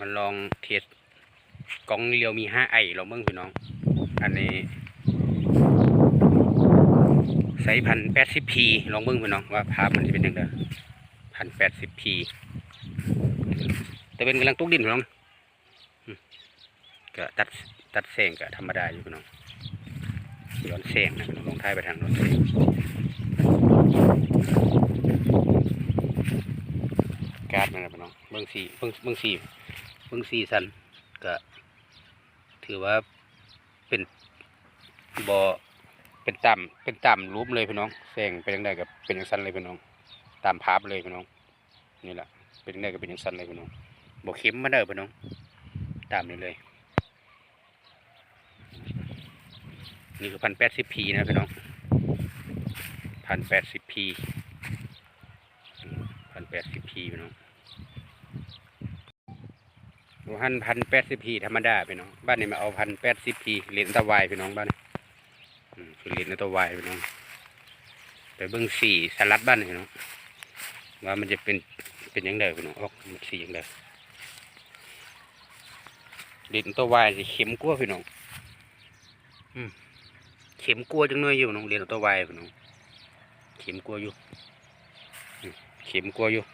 มันลองเทสกล้องเรียวมีห้าไอลองเบิ่งพี่น้อง อันนี้ใส่พันแปดสิบพีลองเบิ่งพี่น้องว่าภาพมันจะเป็นยังไงพันแปดสิบพีแต่เป็นกำลังตุกดินพี่น้องก็ตัดตัดแสงก็ธรรมดาอยู่พี่น้องย้อนแสงนะลองท้ายไปทางย้อนแสงการ์ดมันนะพี่น้องเบิ่งสีเบิ่งเบิ่งสี เบิ่งสีสันก็ถือว่าเป็นบ่อเป็นต่ำเป็นต่ำรูปเลยพี่น้องแสงเป็นยังไงกับเป็นอย่างสั้นเลยพี่น้อง ตามภาพเลยพี่น้อง นี่แหละเป็นยังไงกับเป็นอย่างสั้นเลยพี่น้องบ่เข็มมาเด้อพี่น้อง ตามนี้เลย นี่คือพันแปดสิบพีนะพี่น้องพันแปดสิบพีพันแปดสิบพีพี่น้อง พันพันแปดสิบพีธรรมดาพี่น้องบ้านนี้มาเอาพันแปดสิบพีเหรียญตะวายพี่น้องบ้านนี้อืมคือเหรียญตะวายพี่น้องไปเบิ้งสีสลัดบ้านนี่พี่น้องว่ามันจะเป็นเป็นยังไงพี่น้องออกมันสียังไงเหรียญตะวายจะเข็มกลัวพี่น้องอืมเข็มกลัวจังเลยอยู่น้องเหรียญตะวายพี่น้องเข็มกลัวอยู่เข็มกลัวอยู่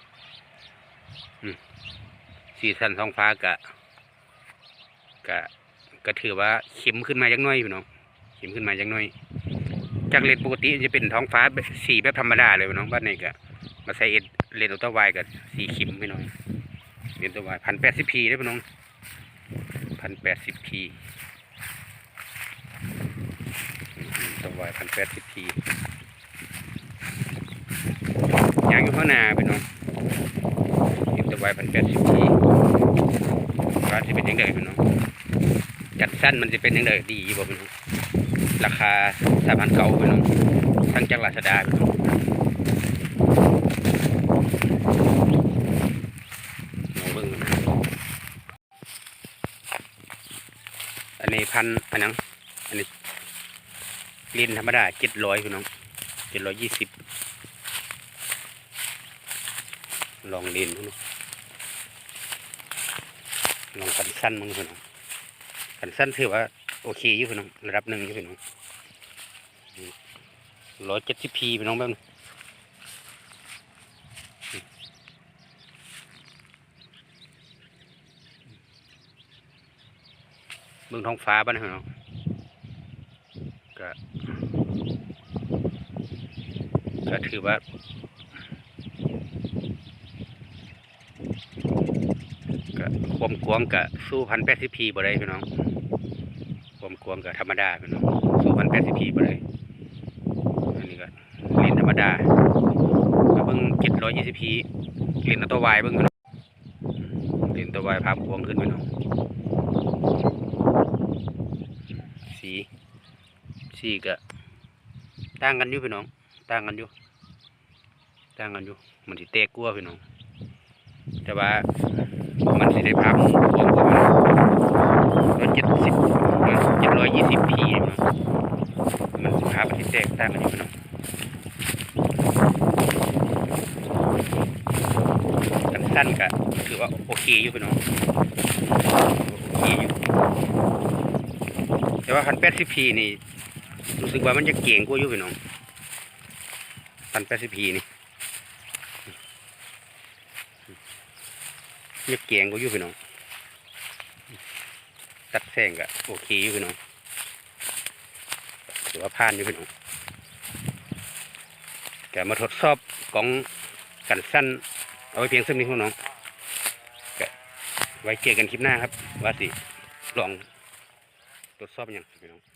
สีสันท้องฟ้ากะกะก็ถือว่าเข็มขึ้นมาจักหน้อยพี่น้องเข็มขึ้นมาจักหน้อย จากเลนปกติจะเป็นท้องฟ้าสีแบบธรรมดาเลยพี่น้องบ้านนี้ก็มาใส่เอ็ดเลนอัลตร้าไวกับสีเข็มพี่น้องเลนอัลตร้าไวพันแปดสิบพีได้อพี่น้องพันแปดสิบพีอัลตร้าไวพันแปดสิบพียางอยู่ข้างหน้าพี่น้อง ไวพันแปดสิบทีว่าจะเป็นยังไงพี่น้องจัดสั้นมันจะเป็นยังไงดีบ่พี่น้องราคาสามพันเก้าพี่น้องทั้งจากลาซาด้าพี่น้องเอาเบิ่งพี่น้องอันนี้พันอันนั้นอันนี้ลินธรรมดาเจ็ดร้อยพี่น้องเจ็ดร้อยยี่สิบลองลินพี่น้อง ลองกันสั้นมั้งพี่น้องกันสั้นถือว่าโอเคอยู่พี่น้องระดับหนึ่งอยู่พี่น้องร้อยเจ็ดสิบพีพี่น้องแบบเบื้องท้องฟ้าบ้านพี่น้องก็ก็ถือว่า ก็ ความกวางก็สู้พันแปดสิบพีบ่ได้พี่น้องความกวางก็ธรรมดาพี่น้องสู้พันแปดสิบพีบ่ได้อันนี้ก็เล่นธรรมดาก็เบิ่งเจ็ดร้อยยี่สิบพีเล่นตัววายเบิ่งพี่น้องเล่นตัววายภาพกวางขึ้นพี่น้องสีสีก็ต่างกันอยู่พี่น้องต่างกันอยู่ต่างกันอยู่มันสิแตกกลัวพี่น้องแต่ว่า มันสิได้ภาพรวมกันร้อยเจ็ดสิบเจ็ดร้อยยี่สิบพีเนามันสิภาพมันสิแตกต่างกันอยู่เนาะกันสั้นก็ถือว่าโอเคอยู่พี่น้องโอเคอยู่แต่ว่าพันแปดสิบพีนี่รู้สึกว่ามันจะเก่งกว่าอยู่พี่น้องพันแปดสิบพีนี่ เรียเกียงก็อยู่พี่น้อง ตัดแสงก็โอเคอยู่พี่น้องถือว่าผ่านอยู่พี่น้องแกมาทดสอบกล่องกันสั้นเอาไว้เพียงซึ่งนี้พี่น้องไว้เจอกันคลิปหน้าครับ ว่าสิลองทดสอบอยังพี่น้อง